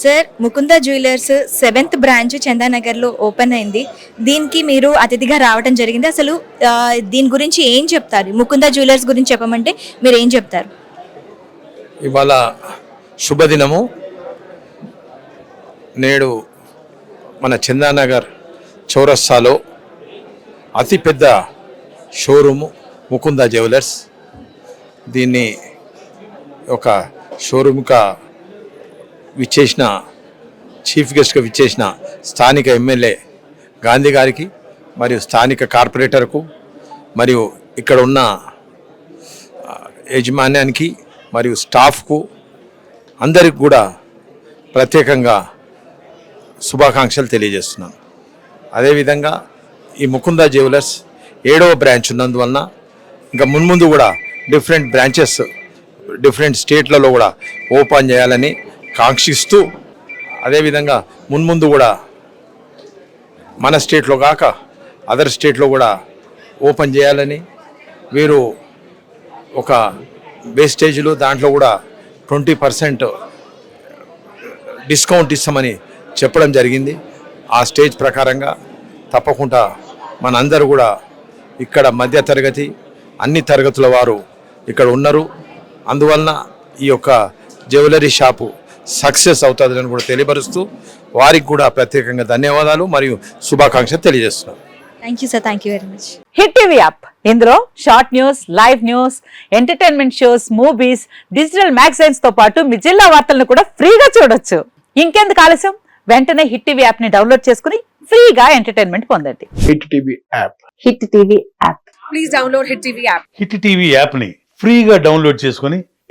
Sir Mukunda jewellers seventh branch చందానగర్లో open అయింది. దీనికి మీరు అతిథిగా రావడం జరిగింది. అసలు దీని గురించి ఏం చెప్తారు? ముకుంద జ్యువెలర్స్ గురించి చెప్పమంటే మీరు ఏం చెప్తారు? ఇవాళ శుభదినము. నేడు మన చందానగర్ చౌరస్తాలో అతిపెద్ద షోరూము ముకుంద జ్యువెలర్స్. దీన్ని ఒక షోరూమ్గా విచ్చేసిన చీఫ్ గెస్ట్గా విచ్చేసిన స్థానిక ఎమ్మెల్యే గాంధీ గారికి మరియు స్థానిక కార్పొరేటర్కు మరియు ఇక్కడ ఉన్న యజమాన్యానికి మరియు స్టాఫ్కు అందరికి కూడా ప్రత్యేకంగా శుభాకాంక్షలు తెలియజేస్తున్నాను. అదేవిధంగా ఈ ముకుంద జ్యువెలర్స్ ఏడవ బ్రాంచ్ ఉన్నందువలన ఇంకా మున్ముందు కూడా డిఫరెంట్ బ్రాంచెస్ డిఫరెంట్ స్టేట్లలో కూడా ఓపెన్ చేయాలని కాంక్షిస్తూ అదేవిధంగా మున్ముందు కూడా మన స్టేట్లో కాక అదర్ స్టేట్లో కూడా ఓపెన్ చేయాలని వీరు ఒక వేస్టేజ్లు దాంట్లో కూడా ట్వంటీ పర్సెంట్ డిస్కౌంట్ ఇస్తామని చెప్పడం జరిగింది. ఆ స్టేజ్ ప్రకారంగా తప్పకుండా మనందరూ కూడా ఇక్కడ మధ్య తరగతి అన్ని తరగతుల వారు ఇక్కడ ఉన్నారు. అందువలన ఈ యొక్క జ్యువెలరీ షాపు సక్సెస్ అవుతుందని కూడా తెలియపరుస్తూ వారికి కూడా ప్రత్యేకంగా ధన్యవాదాలు మరియు శుభాకాంక్షలు తెలియజేస్తున్నాను thank you sir thank you very much hit TV app. ఇందులో short news live news entertainment shows movies digital మ్యాగజైన్స్తో పాటు మీ జిల్లా వార్తలను కూడా ఫ్రీగా చూడొచ్చు. ఇంకెందుకు ఆలస్యం? వెంటనే హిట్ టీవీ యాప్ని డౌన్లోడ్ చేసుకుని ఫ్రీగా ఎంటర్టైన్మెంట్ పొందండి. Hit TV app. Hit TV app. Please download Hit TV app. Hit TV యాప్ని ఫ్రీగా డౌన్లోడ్ చేసుకొని